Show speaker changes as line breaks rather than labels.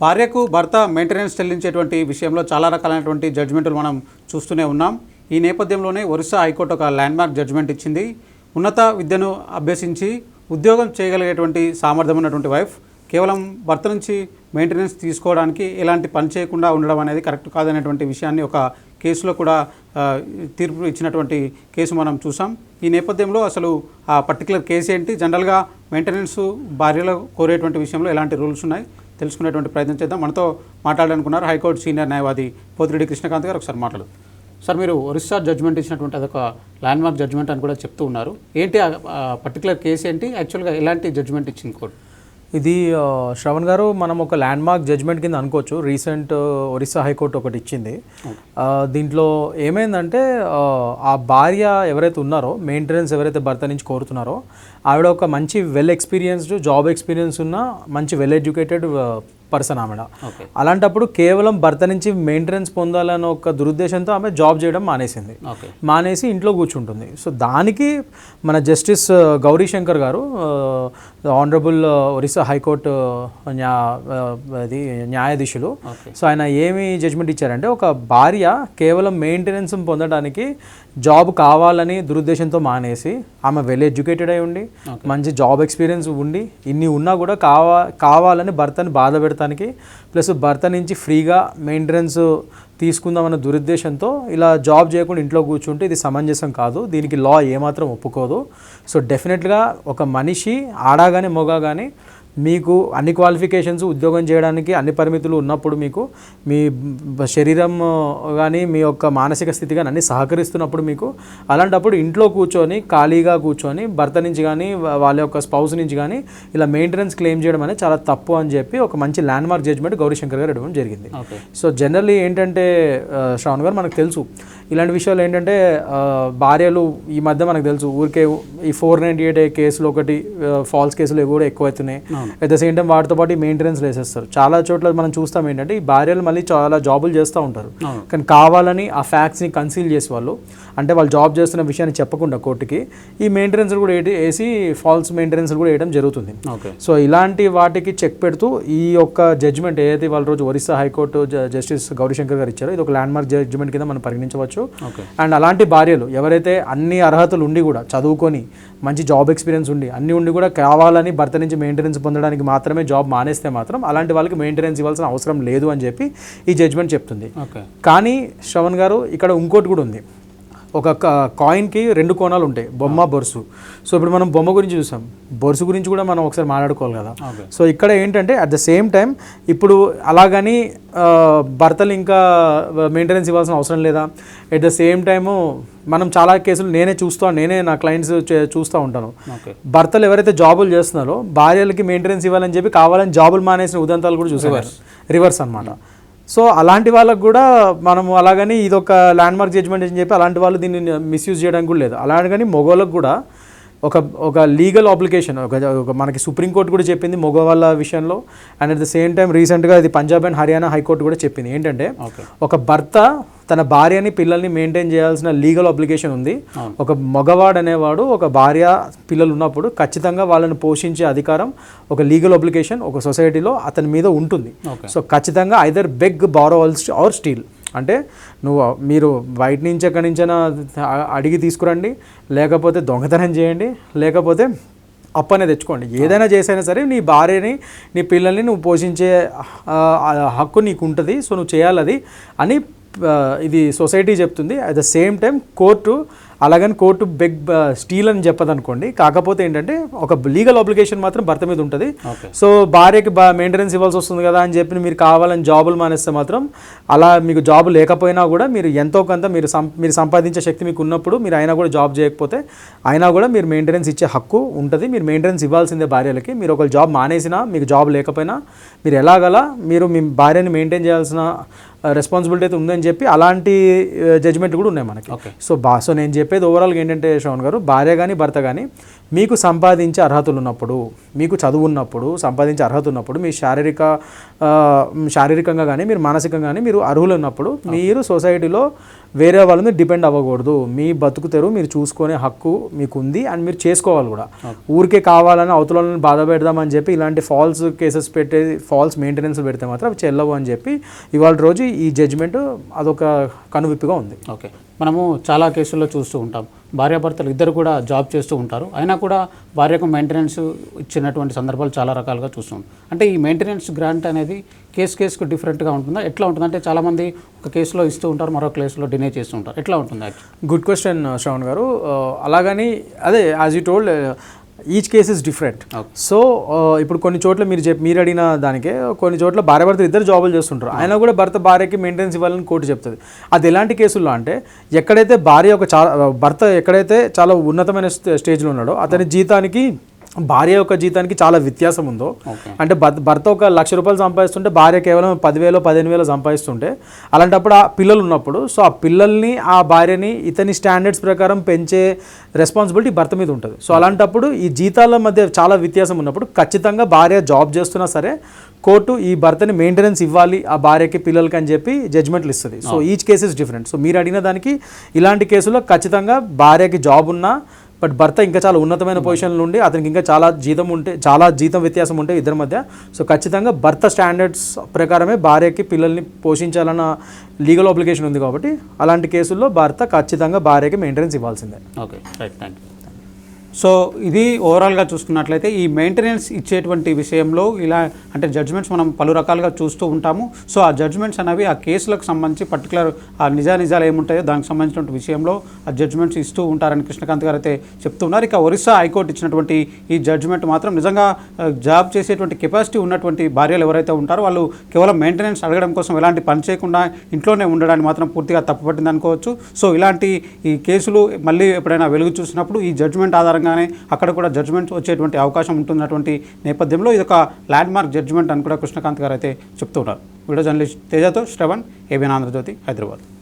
భార్యకు భర్త మెయింటెనెన్స్ చెల్లించేటువంటి విషయంలో చాలా రకాలైనటువంటి జడ్జిమెంట్లు మనం చూస్తూనే ఉన్నాం. ఈ నేపథ్యంలోనే ఒరిస్సా హైకోర్టు ఒక ల్యాండ్మార్క్ జడ్జిమెంట్ ఇచ్చింది. ఉన్నత విద్యను అభ్యసించి ఉద్యోగం చేయగలిగేటువంటి సామర్థ్యం ఉన్నటువంటి వైఫ్ కేవలం భర్త నుంచి మెయింటెనెన్స్ తీసుకోవడానికి ఎలాంటి పని చేయకుండా ఉండడం అనేది కరెక్ట్ కాదనేటువంటి విషయాన్ని ఒక కేసులో కూడా తీర్పు ఇచ్చినటువంటి కేసు మనం చూసాం. ఈ నేపథ్యంలో అసలు ఆ పర్టికులర్ కేసు ఏంటి? జనరల్గా మెయింటెనెన్స్ భార్యలో కోరేటువంటి విషయంలో ఎలాంటి రూల్స్ ఉన్నాయి? తెలుసుకునేటువంటి ప్రయత్నం చేద్దాం. మనతో మాట్లాడాలనుకున్నారు హైకోర్టు సీనియర్ న్యాయవాది పోతిరెడ్డి కృష్ణకాంత్ గారు ఒకసారి మాట్లాడు సార్ మీరు ఒరిస్సా జడ్జ్మెంట్ ఇచ్చినటువంటి అదొక ల్యాండ్మార్క్ జడ్జ్మెంట్ అని కూడా చెప్తూ ఉన్నారు. ఏంటి ఆ పర్టికులర్ కేసు ఏంటి? యాక్చువల్గా ఎలాంటి జడ్జ్మెంట్ ఇచ్చింది కోర్టు
ఇది శ్రవణ్ గారు మనం ఒక ల్యాండ్ మార్క్ జడ్జ్మెంట్ కింద అనుకోవచ్చు. రీసెంట్ ఒరిస్సా హైకోర్టు ఒకటి ఇచ్చింది. దీంట్లో ఏమైందంటే ఆ, ఆ భార్య ఎవరైతే ఉన్నారో మెయింటెనెన్స్ ఎవరైతే భర్త నుంచి కోరుతున్నారో ఆవిడ ఒక మంచి వెల్ ఎక్స్పీరియన్స్డ్ జాబ్ ఎక్స్పీరియన్స్ ఉన్న మంచి వెల్ ఎడ్యుకేటెడ్ పర్సన్
ఓకే.
అలాంటప్పుడు కేవలం భర్త నుంచి మెయింటెనెన్స్ పొందాలన్న ఒక దురుద్దేశంతో ఆమె జాబ్ చేయడం మానేసింది. మానేసి ఇంట్లో కూర్చుంటుంది. సో దానికి మన జస్టిస్ గౌరీ శంకర్ గారు ఆనరబుల్ ఒరిస్సా హైకోర్టు న్యా అది న్యాయాధీశులు. సో ఆయన ఏమి జడ్జ్మెంట్ ఇచ్చారంటే ఒక భార్య కేవలం మెయింటెనెన్స్ పొందడానికి జాబ్ కావాలని దురుద్దేశంతో మానేసి ఆమె వెల్ ఎడ్యుకేటెడ్ అయి ఉండి మంచి జాబ్ ఎక్స్పీరియన్స్ ఉండి ఇన్ని ఉన్నా కూడా కావా కావాలని భర్తని బాధ మొత్తానికి ప్లస్ భర్త నుంచి ఫ్రీగా మెయింటెనెన్స్ తీసుకుందామన్న దురుద్దేశంతో ఇలా జాబ్ చేయకుండా ఇంట్లో కూర్చుంటే ఇది సమంజసం కాదు. దీనికి లా ఏమాత్రం ఒప్పుకోదు. సో డెఫినెట్గా ఒక మనిషి ఆడాగానే కానీ మొగా కానీ మీకు అన్ని క్వాలిఫికేషన్స్ ఉద్యోగం చేయడానికి అన్ని పరిమితులు ఉన్నప్పుడు మీకు మీ శరీరం కానీ మీ యొక్క మానసిక స్థితి కానీ అన్ని సహకరిస్తున్నప్పుడు మీకు అలాంటప్పుడు ఇంట్లో కూర్చొని ఖాళీగా కూర్చొని భర్త నుంచి కానీ వాళ్ళ యొక్క స్పౌస్ నుంచి కానీ ఇలా మెయింటెనెన్స్ క్లెయిమ్ చేయడం అనేది చాలా తప్పు అని చెప్పి ఒక మంచి ల్యాండ్ మార్క్ జడ్జ్మెంట్ గౌరీశంకర్ గారు ఇవ్వడం జరిగింది. సో జనరల్లీ ఏంటంటే శ్రావణ్ గారు మనకు తెలుసు. ఇలాంటి విషయాలు ఏంటంటే భార్యలు ఈ మధ్య మనకు తెలుసు ఊరికే ఈ ఫోర్ నైంటీ ఎయిట్ కేసులు ఒకటి ఫాల్స్ కేసులు కూడా ఎక్కువవుతున్నాయి అట్ ద సేమ్ టైం వాటితో పాటు మెయింటెనెన్స్ వేసేస్తారు. చాలా చోట్ల మనం చూస్తాం ఏంటంటే ఈ భార్యలు మళ్ళీ చాలా జాబులు చేస్తూ ఉంటారు. కానీ కావాలని ఆ ఫ్యాక్ట్స్ని కన్సీల్ చేసే వాళ్ళు అంటే వాళ్ళు జాబ్ చేస్తున్న విషయాన్ని చెప్పకుండా కోర్టుకి ఈ మెయింటెనెన్స్ కూడా వేసి ఫాల్స్ మెయింటెనెన్స్ కూడా వేయడం జరుగుతుంది. సో ఇలాంటి వాటికి చెక్ పెడుతూ ఈ యొక్క జడ్జ్మెంట్ ఏదైతే వాళ్ళ రోజు ఒరిస్సా హైకోర్టు జస్టిస్ గౌరీశంకర్ గారు ఇచ్చారో ఇది ఒక ల్యాండ్ మార్క్ జడ్జ్మెంట్ కింద మనం పరిగణించవచ్చు. అండ్ అలాంటి భార్యలు ఎవరైతే అన్ని అర్హతలు ఉండి కూడా చదువుకొని మంచి జాబ్ ఎక్స్పీరియన్స్ ఉండి అన్ని ఉండి కూడా కావాలని భర్త నుంచి మెయింటెనెన్స్ పొందడానికి మాత్రమే జాబ్ మానేస్తే మాత్రం అలాంటి వాళ్ళకి మెయింటెనెన్స్ ఇవ్వాల్సిన అవసరం లేదు అని చెప్పి ఈ జడ్జ్మెంట్ చెప్తుంది. కానీ శ్రవణ్ గారు ఇక్కడ ఇంకోటి కూడా ఉంది. ఒక క- కాయిన్కి రెండు కోణాలు ఉంటాయి బొమ్మ బొరుసు. సో ఇప్పుడు మనం బొమ్మ గురించి చూసాం. బొరుసు గురించి కూడా మనం ఒకసారి మాట్లాడుకోవాలి కదా. సో ఇక్కడ ఏంటంటే అట్ ద సేమ్ టైం ఇప్పుడు అలాగని భర్తలు ఇంకా మెయింటెనెన్స్ ఇవ్వాల్సిన అవసరం లేదా? ఎట్ ద సేమ్ టైము మనం చాలా కేసులు నేనే చూస్తా నేనే నా క్లయింట్స్ చూస్తూ ఉంటాను. భర్తలు ఎవరైతే జాబులు చేస్తున్నారో భార్యలకి మెయింటెనెన్స్ ఇవ్వాలని చెప్పి కావాలని జాబులు మానేసిన ఉదంతాలు కూడా చూసేవారు రివర్స్ అన్నమాట. సో అలాంటి వాళ్ళకు కూడా మనము అలాగని ఇది ఒక ల్యాండ్ మార్క్ జడ్జ్మెంట్ అని చెప్పి అలాంటి వాళ్ళు దీన్ని మిస్యూజ్ చేయడానికి కూడా లేదు. అలాగని మగవాళ్ళకు కూడా ఒక ఒక లీగల్ అప్లికేషన్ ఒక మనకి సుప్రీంకోర్టు కూడా చెప్పింది మగవాళ్ళ విషయంలో. And at the same time రీసెంట్గా ఇది పంజాబ్ అండ్ హర్యానా హైకోర్టు కూడా చెప్పింది. ఏంటంటే ఒక భర్త తన భార్యని పిల్లల్ని మెయింటైన్ చేయాల్సిన లీగల్ అబ్లిగేషన్ ఉంది. ఒక మగవాడు అనేవాడు ఒక భార్య పిల్లలు ఉన్నప్పుడు ఖచ్చితంగా వాళ్ళని పోషించే అధికారం ఒక లీగల్ అప్లికేషన్ ఒక సొసైటీలో అతని మీద ఉంటుంది. సో ఖచ్చితంగా either beg borrow or steal అంటే నువ్వు మీరు బయట నుంచి ఎక్కడి నుంచైనా అడిగి తీసుకురండి లేకపోతే దొంగతనం చేయండి లేకపోతే అప్పనే తెచ్చుకోండి. ఏదైనా చేసైనా సరే నీ భార్యని నీ పిల్లల్ని నువ్వు పోషించే హక్కు నీకు ఉంటుంది సో నువ్వు చేయాలి అది అని ఇది సొసైటీ చెప్తుంది. At the same time court అలాగని కోర్టు బెగ్ స్టీల్ అని చెప్పదనుకోండి. కాకపోతే ఏంటంటే ఒక లీగల్ అప్లికేషన్ మాత్రం భర్త మీద ఉంటుంది. సో భార్యకి బా మెయింటెనెన్స్ ఇవ్వాల్సి వస్తుంది కదా అని చెప్పి మీరు కావాలని జాబులు మానేస్తే మాత్రం అలా మీకు జాబ్ లేకపోయినా కూడా మీరు ఎంతో కొంత మీరు సం మీరు సంపాదించే శక్తి మీకు ఉన్నప్పుడు మీరు అయినా కూడా జాబ్ చేయకపోతే అయినా కూడా మీరు మెయింటెనెన్స్ ఇచ్చే హక్కు ఉంటుంది. మీరు మెయింటెనెన్స్ ఇవ్వాల్సిందే భార్యలకి. మీరు ఒక జాబ్ మానేసినా మీకు జాబ్ లేకపోయినా మీరు ఎలాగలా మీరు మీ భార్యని మెయింటైన్ చేయాల్సిన రెస్పాన్సిబిలిటీ అయితే ఉందని చెప్పి అలాంటి జడ్జ్మెంట్ కూడా ఉన్నాయి మనకి. సో బా సో నేను చెప్పేది ఓవరాల్గా ఏంటంటే శ్రవణ్ గారు భార్య కానీ భర్త కానీ మీకు సంపాదించే అర్హతలు ఉన్నప్పుడు మీకు చదువు ఉన్నప్పుడు సంపాదించే అర్హత ఉన్నప్పుడు మీ శారీరక శారీరకంగా కానీ మీరు మానసికంగా కానీ మీరు అర్హులు ఉన్నప్పుడు మీరు సొసైటీలో వేరే వాళ్ళ మీద డిపెండ్ అవ్వకూడదు. మీ బతుకు తెరువు మీరు చూసుకునే హక్కు మీకు ఉంది అండ్ మీరు చేసుకోవాలి కూడా. ఊరికే కావాలని అవతల వాళ్ళని బాధ పెడదామని చెప్పి ఇలాంటి ఫాల్స్ కేసెస్ పెట్టే ఫాల్స్ మెయింటెనెన్స్ పెడితే మాత్రం అవి చెల్లవు అని చెప్పి ఇవాళ రోజు ఈ జడ్జిమెంట్ అదొక కనువిప్పుగా ఉంది.
ఓకే. మనము చాలా కేసుల్లో చూస్తూ ఉంటాం. భార్యాభర్తలు ఇద్దరు కూడా జాబ్ చేస్తూ ఉంటారు. అయినా కూడా భార్యకు మెయింటెనెన్స్ ఇచ్చినటువంటి సందర్భాలు చాలా రకాలుగా చూస్తాం అంటే ఈ మెయింటెనెన్స్ గ్రాంట్ అనేది కేసు కేసుకు డిఫరెంట్గా ఉంటుందా? ఎట్లా ఉంటుంది? అంటే చాలామంది ఒక కేసులో ఇస్తూ ఉంటారు మరో కేసులో డినే చేస్తూ ఉంటారు. ఎట్లా ఉంటుంది?
గుడ్ క్వశ్చన్ శ్రవణ్ గారు. Uh, అలాగని అదే as you told each case is different. So ఇప్పుడు కొన్ని చోట్ల మీరు చెప్పి మీరు అడిగిన దానికే కొన్ని చోట్ల భార్య భర్త ఇద్దరు జాబులు చేస్తుంటారు. ఆయన కూడా భర్త భార్యకి మెయింటెనెన్స్ ఇవ్వాలని కోర్టు చెప్తుంది. అది ఎలాంటి కేసుల్లో అంటే ఎక్కడైతే భార్య ఒక చాలా భర్త ఎక్కడైతే చాలా ఉన్నతమైన స్టే- స్టేజ్లో ఉన్నాడో అతని జీతానికి భార్య యొక్క జీతానికి చాలా వ్యత్యాసం ఉందో. అంటే భర్త భర్త ఒక లక్ష రూపాయలు సంపాదిస్తుంటే భార్య కేవలం పదివేలు పదిహేను వేలు సంపాదిస్తుంటే అలాంటప్పుడు ఆ పిల్లలు ఉన్నప్పుడు సో ఆ పిల్లల్ని ఆ భార్యని ఇతని స్టాండర్డ్స్ ప్రకారం పెంచే రెస్పాన్సిబిలిటీ భర్త మీద ఉంటుంది. సో అలాంటప్పుడు ఈ జీతాల మధ్య చాలా వ్యత్యాసం ఉన్నప్పుడు ఖచ్చితంగా భార్య జాబ్ చేస్తున్నా సరే కోర్టు ఈ భర్తని మెయింటెనెన్స్ ఇవ్వాలి ఆ భార్యకి పిల్లలకి అని చెప్పి జడ్జ్మెంట్లు ఇస్తుంది. So each case is different so మీరు అడిగిన దానికి ఇలాంటి కేసులో ఖచ్చితంగా భార్యకి జాబ్ ఉన్నా బట్ భర్త ఇంకా చాలా ఉన్నతమైన పొజిషన్లో ఉండి అతనికి ఇంకా చాలా జీతం ఉంటే చాలా జీతం వ్యత్యాసం ఉంటే ఇద్దరి మధ్య. సో ఖచ్చితంగా భర్త స్టాండర్డ్స్ ప్రకారమే భార్యకి పిల్లల్ని పోషించాలన్న లీగల్ ఆబ్లిగేషన్ ఉంది కాబట్టి అలాంటి కేసుల్లో భర్త ఖచ్చితంగా భార్యకి మెయింటెనెన్స్ ఇవ్వాల్సిందే.
Okay right thank you so ఇది ఓవరాల్గా చూసుకున్నట్లయితే ఈ మెయింటెనెన్స్ ఇచ్చేటువంటి విషయంలో ఇలా అంటే జడ్జ్మెంట్స్ మనం పలు రకాలుగా చూస్తూ ఉంటాము. సో ఆ జడ్జ్మెంట్స్ అనేవి ఆ కేసులకు సంబంధించి పర్టికులర్ ఆ నిజా నిజాలు ఏముంటాయో దానికి సంబంధించినటువంటి విషయంలో ఆ జడ్జ్మెంట్స్ ఇస్తూ ఉంటారని కృష్ణకాంత్ గారు అయితే చెప్తున్నారు ఇక ఒరిస్సా హైకోర్టు ఇచ్చినటువంటి ఈ జడ్జ్మెంట్ మాత్రం నిజంగా జాబ్ చేసేటువంటి కెపాసిటీ ఉన్నటువంటి భార్యలు ఎవరైతే ఉంటారో వాళ్ళు కేవలం మెయింటెనెన్స్ అడగడం కోసం ఎలాంటి పని చేయకుండా ఇంట్లోనే ఉండడానికి మాత్రం పూర్తిగా తప్పుపట్టింది అనుకోవచ్చు. సో ఇలాంటి ఈ కేసులు మళ్ళీ ఎప్పుడైనా వెలుగు చూసినప్పుడు ఈ జడ్జ్మెంట్ ఆధారంగా ఆధారంగానే అక్కడ కూడా జడ్జ్మెంట్ వచ్చేటువంటి అవకాశం ఉంటున్నటువంటి నేపథ్యంలో ఇది ఒక ల్యాండ్ మార్క్ జడ్జ్మెంట్ అని కూడా కృష్ణకాంత్ గారు అయితే చెప్తున్నారు వీడియో జర్నలిస్ట్ తేజతో శ్రవణ్ ఏబిఎన్ ఆంధ్రజ్యోతి హైదరాబాద్.